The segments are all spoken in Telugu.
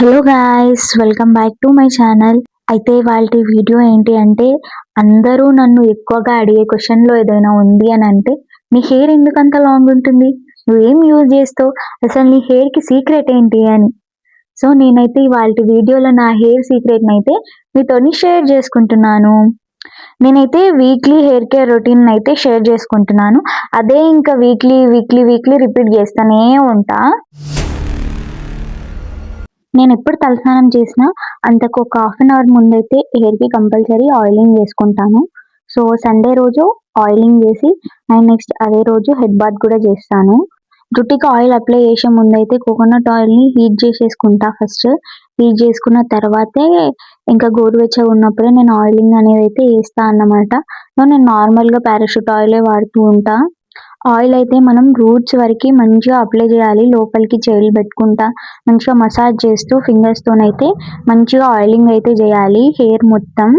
Hello guys welcome back to my channel అయితే వాళ్ళ వీడియో ఏంటి అంటే అందరూ నన్ను ఎక్కువగా అడిగే క్వశ్చన్లో ఏదైనా ఉంది అని అంటే నీ హెయిర్ ఎందుకంత లాంగ్ ఉంటుంది? నువ్వేం యూజ్ చేస్తావు? అసలు నీ హెయిర్కి సీక్రెట్ ఏంటి అని? సో నేనైతే వాళ్ళ వీడియోలో నా హెయిర్ సీక్రెట్ని అయితే మీతోని షేర్ చేసుకుంటున్నాను. నేనైతే వీక్లీ హెయిర్ కేర్ రొటీన్ అయితే షేర్ చేసుకుంటున్నాను. అదే ఇంకా వీక్లీ వీక్లీ వీక్లీ రిపీట్ చేస్తూనే ఉంటా. నేను ఎప్పుడు తలస్నానం చేసినా అంతకు ఒక హాఫ్ అన్ అవర్ ముందైతే హెయిర్కి కంపల్సరీ ఆయిలింగ్ చేసుకుంటాను సో సండే రోజు ఆయిలింగ్ చేసి అండ్ నెక్స్ట్ అదే రోజు హెడ్ బాత్ కూడా చేస్తాను. జుట్టుకి ఆయిల్ అప్లై చేసే ముందైతే కోకోనట్ ఆయిల్ని హీట్ చేసేసుకుంటా ఫస్ట్ హీట్ చేసుకున్న తర్వాతే ఇంకా గోరువెచ్చగా ఉన్నప్పుడే నేను ఆయిలింగ్ అనేది అయితే వేస్తా అన్నమాట. సో నేను నార్మల్గా పారాషూట్ ఆయిలే వాడుతూ ఉంటా. ఆయిల్ అయితే మనం రూట్స్ వరకు మంచిగా అప్లై చేయాలి. లోపలికి చేతులు పెట్టుకుంటా మంచిగా మసాజ్ చేస్తూ ఫింగర్స్ తోనైతే మంచిగా ఆయిలింగ్ అయితే చేయాలి. హెయిర్ మొత్తం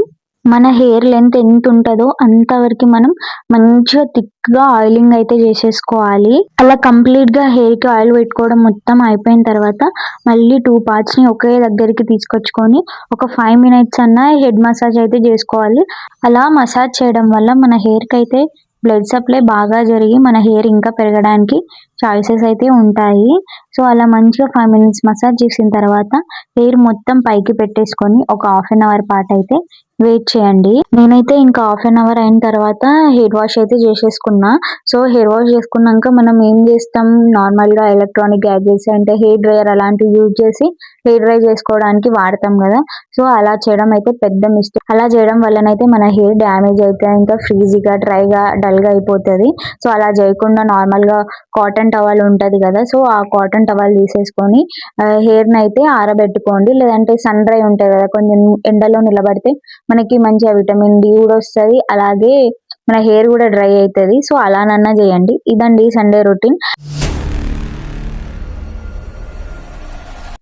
మన హెయిర్ లెంత్ ఎంత ఉంటుందో అంతవరకు మనం మంచిగా థిక్గా ఆయిలింగ్ అయితే చేసేసుకోవాలి. అలా కంప్లీట్గా హెయిర్కి ఆయిల్ పెట్టుకోవడం మొత్తం అయిపోయిన తర్వాత మళ్ళీ టూ పార్ట్స్ని ఒకే దగ్గరికి తీసుకొచ్చుకొని ఒక ఫైవ్ మినిట్స్ అన్న హెడ్ మసాజ్ అయితే చేసుకోవాలి. అలా మసాజ్ చేయడం వల్ల మన హెయిర్కి అయితే బ్లడ్ సప్లై బాగా జరిగి మన హెయిర్ ఇంకా పెరగడానికి చాయిసెస్ అయితే ఉంటాయి. సో అలా మంచిగా ఫైవ్ మినిట్స్ మసాజ్ చేసిన తర్వాత హెయిర్ మొత్తం పైకి పెట్టేసుకొని ఒక హాఫ్ అన్ అవర్ పాటు అయితే వెయిట్ చేయండి. నేనైతే ఇంకా హాఫ్ అన్ అవర్ అయిన తర్వాత హెయిర్ వాష్ అయితే చేసేసుకున్నా. సో హెయిర్ వాష్ చేసుకున్నాక మనం ఏం చేస్తాం? నార్మల్గా ఎలక్ట్రానిక్ గ్యాడ్జెట్స్ అంటే హెయిర్ డ్రైయర్ అలాంటివి యూజ్ చేసి హెయిర్ డ్రై చేసుకోవడానికి వాడతాం కదా. సో అలా చేయడం అయితే పెద్ద మిస్టేక్. అలా చేయడం వల్లనైతే మన హెయిర్ డ్యామేజ్ అయితే ఇంకా ఫ్రీజీగా డ్రైగా డల్గా అయిపోతుంది. సో అలా చేయకుండా నార్మల్గా కాటన్ టవల్ ఉంటది కదా. సో ఆ కాటన్ టవల్ తీసేసుకొని హెయిర్ని అయితే ఆరబెట్టుకోండి. లేదంటే సన్ డ్రై ఉంటాయి కదా కొంచెం ఎండలో నిలబడితే మనకి మంచిగా విటమిన్ డి కూడా వస్తుంది. అలాగే మన హెయిర్ కూడా డ్రై అవుతుంది సో అలానన్నా చేయండి. ఇదండి సండే రొటీన్.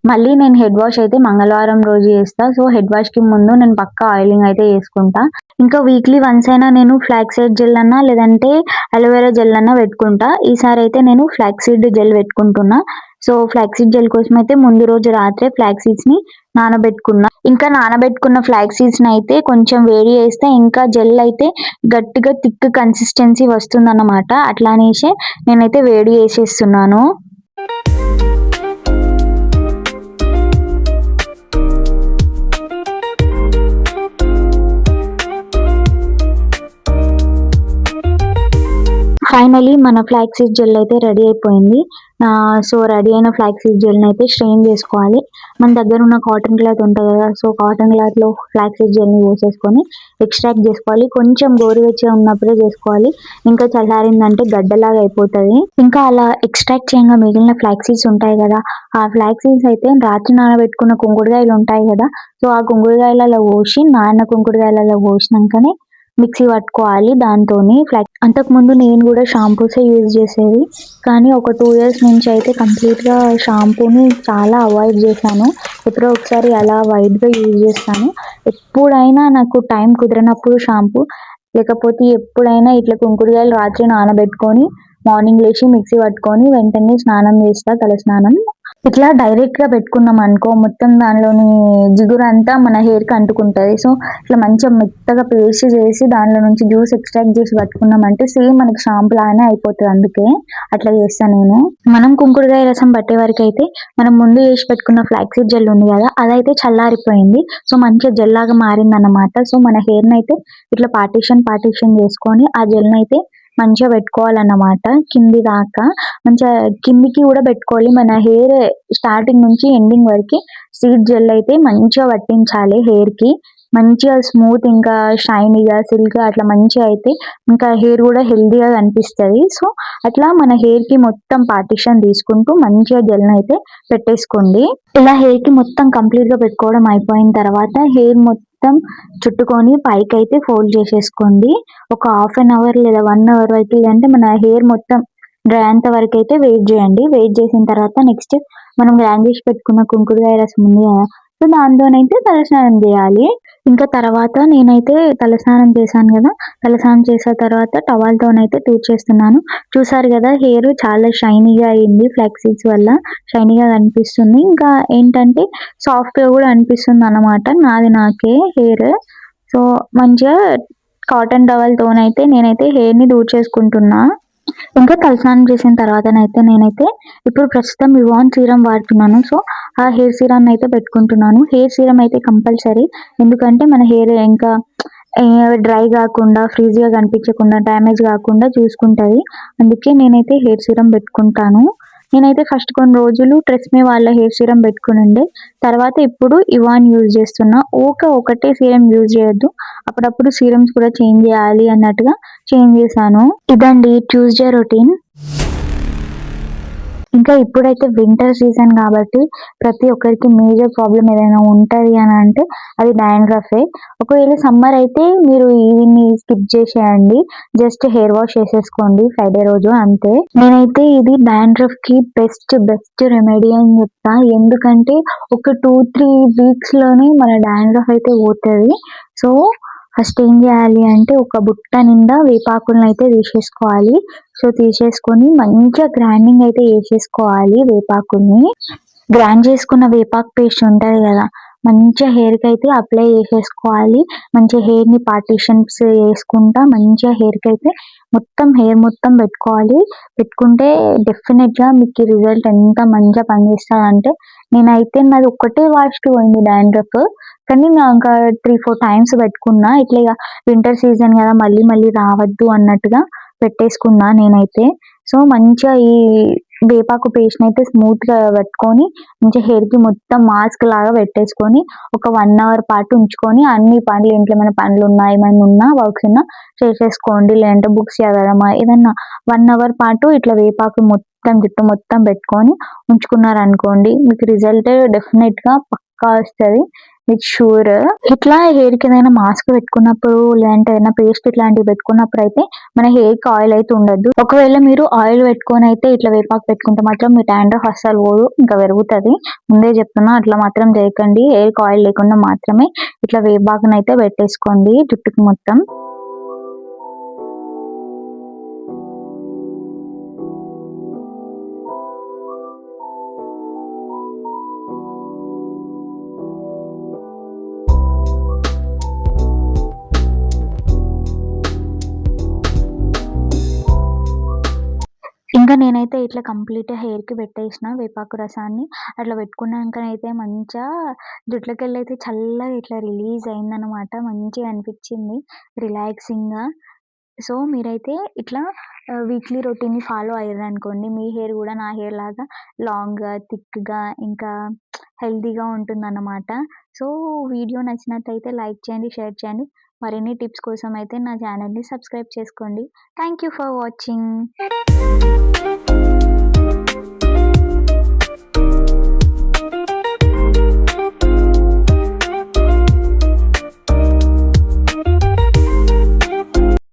మళ్ళీ నేను హెడ్ వాష్ అయితే మంగళవారం రోజు చేస్తా. సో హెడ్ వాష్కి ముందు నేను పక్కా ఆయిలింగ్ అయితే చేసుకుంటా. ఇంకా వీక్లీ వన్స్ అయినా నేను ఫ్లాక్సీడ్ జెల్ అన్నా లేదంటే అలోవెరా జెల్ అన్నా పెట్టుకుంటా. ఈసారి అయితే నేను ఫ్లాక్ సీడ్ జెల్ పెట్టుకుంటున్నా. సో ఫ్లాక్సీడ్ జెల్ కోసం అయితే ముందు రోజు రాత్రే ఫ్లాక్సీడ్స్ని నానబెట్టుకున్న. ఇంకా నానబెట్టుకున్న ఫ్లాక్ సీడ్స్ని అయితే కొంచెం వేడి చేస్తే ఇంకా జెల్ అయితే గట్టిగా థిక్ కన్సిస్టెన్సీ వస్తుంది అన్నమాట అట్లా అనేసి నేనైతే వేడి చేసేస్తున్నాను. ఫైనలీ మన ఫ్లాక్ జెల్ అయితే రెడీ అయిపోయింది. సో రెడీ అయిన ఫ్లాక్ జెల్ని అయితే స్ట్రెయిన్ చేసుకోవాలి. మన దగ్గర ఉన్న కాటన్ క్లాత్ ఉంటుంది కదా సో కాటన్ క్లాత్లో జెల్ని పోసేసుకొని ఎక్స్ట్రాక్ట్ చేసుకోవాలి. కొంచెం గోరువెచ్చగా ఉన్నప్పుడే చేసుకోవాలి. ఇంకా చల్లారిందంటే గడ్డలాగా అయిపోతుంది. ఇంకా అలా ఎక్స్ట్రాక్ట్ చేయంగా మిగిలిన ఫ్లాక్సీడ్స్ ఉంటాయి కదా ఆ ఫ్లాక్సీస్ అయితే రాత్రి నానబెట్టుకున్న కుంకుడుగాయలు ఉంటాయి కదా సో ఆ కుంకుడుకాయలలో పోసి నాన్న కుంకుడుకాయలలో పోసినాకనే మిక్సీ పట్టుకోవాలి దాంతోని. ఫ్లాక్ అంతకుముందు నేను కూడా షాంపూసే యూజ్ చేసేది. కానీ ఒక టూ ఇయర్స్ నుంచి అయితే కంప్లీట్గా షాంపూని చాలా అవాయిడ్ చేశాను. ఎప్పుడో ఒకసారి అలా వైట్గా యూజ్ చేస్తాను. ఎప్పుడైనా నాకు టైం కుదిరినప్పుడు షాంపూ లేకపోతే ఎప్పుడైనా ఇట్లా కుంకుడుకాయలు రాత్రి నానబెట్టుకొని మార్నింగ్ లేచి మిక్సీ పట్టుకొని వెంటనే స్నానం చేస్తా తల స్నానం ఇట్లా డైరెక్ట్గా పెట్టుకున్నాం అనుకో మొత్తం దానిలోని జిగురు అంతా మన హెయిర్కి అంటుకుంటది. సో ఇట్లా మంచిగా మెత్తగా పేస్ట్ చేసి దానిలో నుంచి జ్యూస్ ఎక్స్ట్రాక్ట్ చేసి పట్టుకున్నామంటే సేమ్ మనకి షాంపూ లాగానే అయిపోతుంది అందుకే అట్లా చేస్తాను నేను. మనం కుంకుడుగాయ రసం పట్టే వరకు అయితే మనం ముందు చేసి పెట్టుకున్న ఫ్లాక్సీడ్ జెల్ ఉంది కదా అదైతే చల్లారిపోయింది. సో మంచిగా జెల్ లాగా మారింది అన్నమాట సో మన హెయిర్ అయితే ఇట్లా పార్టీషన్ పార్టీషన్ చేసుకొని ఆ జెల్ అయితే మంచిగా పెట్టుకోవాలన్నమాట కింది దాకా. మంచిగా కిందికి కూడా పెట్టుకోవాలి. మన హెయిర్ స్టార్టింగ్ నుంచి ఎండింగ్ వరకు సీడ్ జెల్ అయితే మంచిగా పట్టించాలి హెయిర్కి మంచిగా స్మూత్ ఇంకా షైనీగా సిల్క్ అట్లా మంచిగా అయితే ఇంకా హెయిర్ కూడా హెల్దీగా కనిపిస్తుంది. సో అట్లా మన హెయిర్కి మొత్తం పార్టిషన్ తీసుకుంటూ మంచిగా జెల్ అయితే పెట్టేసుకోండి. ఇలా హెయిర్కి మొత్తం కంప్లీట్గా పెట్టుకోవడం అయిపోయిన తర్వాత హెయిర్ మొత్తం మొత్తం చుట్టుకొని పైకి అయితే ఫోల్డ్ చేసేసుకోండి. ఒక హాఫ్ అన్ అవర్ లేదా వన్ అవర్ వరకు అంటే మన హెయిర్ మొత్తం డ్రై అంత వరకు అయితే వెయిట్ చేయండి. వెయిట్ చేసిన తర్వాత నెక్స్ట్ మనం గ్రాండ్ చేసి పెట్టుకున్న కుంకుడుకాయ రసం ఉంది కదా సో దాంతోనైతే తలస్నానం చేయాలి. ఇంకా తర్వాత నేనైతే తలస్నానం చేశాను కదా. తలస్నానం చేసిన తర్వాత టవాల్తోనైతే చేస్తున్నాను చూసారు కదా హెయిర్ చాలా షైనీగా అయింది ఫ్లెక్సీస్ వల్ల. షైనీగా కనిపిస్తుంది. ఇంకా ఏంటంటే సాఫ్ట్గా కూడా అనిపిస్తుంది అన్నమాట. నాది నాకే హెయిర్. సో మంచిగా కాటన్ టవల్తోనైతే నేనైతే హెయిర్ని దూర్ చేసుకుంటున్నా ఇంకా తలస్నానం చేసిన తర్వాతనైతే నేనైతే ఇప్పుడు ప్రస్తుతం వివాన్ సీరం వాడుతున్నాను. సో ఆ హెయిర్ సీరం అయితే పెట్టుకుంటున్నాను. హెయిర్ సీరం అయితే కంపల్సరీ. ఎందుకంటే మన హెయిర్ ఇంకా డ్రై కాకుండా ఫ్రీజ్గా కనిపించకుండా డ్యామేజ్ కాకుండా చూసుకుంటుంది. అందుకే నేనైతే హెయిర్ సీరం పెట్టుకుంటాను. నేనైతే ఫస్ట్ కొన్ని రోజులు ట్రెస్మే వాళ్ళ హెయిర్ సీరం పెట్టుకుని ఉండే తర్వాత ఇప్పుడు ఇవాన్ యూజ్ చేస్తున్నా. ఓక ఒకటే సీరం యూజ్ చేయొద్దు. అప్పుడప్పుడు సీరమ్స్ కూడా చేంజ్ చేయాలి అన్నట్టుగా చేంజ్ చేశాను. ఇదండి ట్యూస్డే రొటీన్ ఇంకా ఇప్పుడైతే వింటర్ సీజన్ కాబట్టి ప్రతి ఒక్కరికి మేజర్ ప్రాబ్లం ఏదైనా ఉంటుంది అని అంటే అది డాండ్రఫే ఒకవేళ సమ్మర్ అయితే మీరు దీన్ని స్కిప్ చేసేయండి. జస్ట్ హెయిర్ వాష్ చేసేసుకోండి ఫ్రైడే రోజు అంతే. నేనైతే ఇది డాండ్రఫ్కి బెస్ట్ బెస్ట్ రెమెడీ అని చెప్తా. ఎందుకంటే ఒక టూ త్రీ వీక్స్లోనే మన డాండ్రఫ్ అయితే పోతుంది. సో ఫస్ట్ ఏం చేయాలి అంటే ఒక బుట్ట నిండా వేపాకులను అయితే తీసేసుకోవాలి సో తీసేసుకొని మంచిగా గ్రైండింగ్ అయితే వేసేసుకోవాలి వేపాకుల్ని గ్రైండ్ చేసుకున్న వేపాకు పేస్ట్ ఉంటుంది కదా మంచిగా హెయిర్కి అయితే అప్లై చేసేసుకోవాలి. మంచిగా హెయిర్ని పార్టీషన్స్ వేసుకుంటా మంచిగా హెయిర్కి అయితే మొత్తం హెయిర్ మొత్తం పెట్టుకోవాలి. పెట్టుకుంటే డెఫినెట్గా మీకు రిజల్ట్ ఎంత మంచిగా పనిచేస్తుంది అంటే నేనైతే నాది ఒక్కటే వాష్కి పోయింది డాండ్రఫ్ కానీ నేను ఇంకా త్రీ ఫోర్ టైమ్స్ పెట్టుకున్నా. ఇట్లా ఇక వింటర్ సీజన్ కదా మళ్ళీ మళ్ళీ రావద్దు అన్నట్టుగా పెట్టేసుకున్నా నేనైతే. సో మంచిగా ఈ వేపాకు పేస్ట్ అయితే స్మూత్గా పెట్టుకొని మంచి హెయిర్కి మొత్తం మాస్క్ లాగా పెట్టేసుకొని ఒక వన్ అవర్ పాటు ఉంచుకొని అన్ని పనులు ఇంట్లో ఏమైనా పనులు ఉన్నా ఏమైనా ఉన్నా వర్క్స్ ఉన్నా చేసేసుకోండి. లేదంటే బుక్స్ చదవడమా ఏదన్నా వన్ అవర్ పాటు ఇట్లా వేపాకు మొత్తం జుట్టు మొత్తం పెట్టుకొని ఉంచుకున్నారనుకోండి మీకు రిజల్ట్ డెఫినెట్గా పక్కా వస్తుంది. విత్ షూర్ ఇట్లా హెయిర్కి ఏదైనా మాస్క్ పెట్టుకున్నప్పుడు లేదంటే ఏదైనా పేస్ట్ ఇట్లాంటివి పెట్టుకున్నప్పుడు అయితే మన హెయిర్కి ఆయిల్ అయితే ఉండదు. ఒకవేళ మీరు ఆయిల్ పెట్టుకొని అయితే ఇట్లా వేపాకు పెట్టుకుంటే మాత్రం మీ డాండ్రఫ్ అస్సలు పోదు ఇంకా పెరుగుతుంది. ముందే చెప్తున్నా అట్లా మాత్రం చేయకండి. హెయిర్కి ఆయిల్ లేకుండా మాత్రమే ఇట్లా వేపాకునైతే పెట్టేసుకోండి జుట్టుకి మొత్తం. ఇంకా నేనైతే ఇట్లా కంప్లీట్ హెయిర్కి పెట్టేసిన వేపాకు రసాన్ని. అట్లా పెట్టుకున్నాకనైతే మంచిగా జుట్లకెళ్ళి అయితే చల్లగా ఇట్లా రిలీజ్ అయిందనమాట మంచిగా అనిపించింది రిలాక్సింగ్గా. సో మీరైతే ఇట్లా వీక్లీ రొటీన్ని ఫాలో అయ్యారు అనుకోండి మీ హెయిర్ కూడా నా హెయిర్ లాగా లాంగ్గా థిక్గా ఇంకా హెల్తీగా ఉంటుందన్నమాట. సో వీడియో నచ్చినట్టయితే లైక్ చేయండి షేర్ చేయండి. మరిన్ని టిప్స్ కోసం అయితే నా ఛానల్ని సబ్స్క్రైబ్ చేసుకోండి. Thank you for watching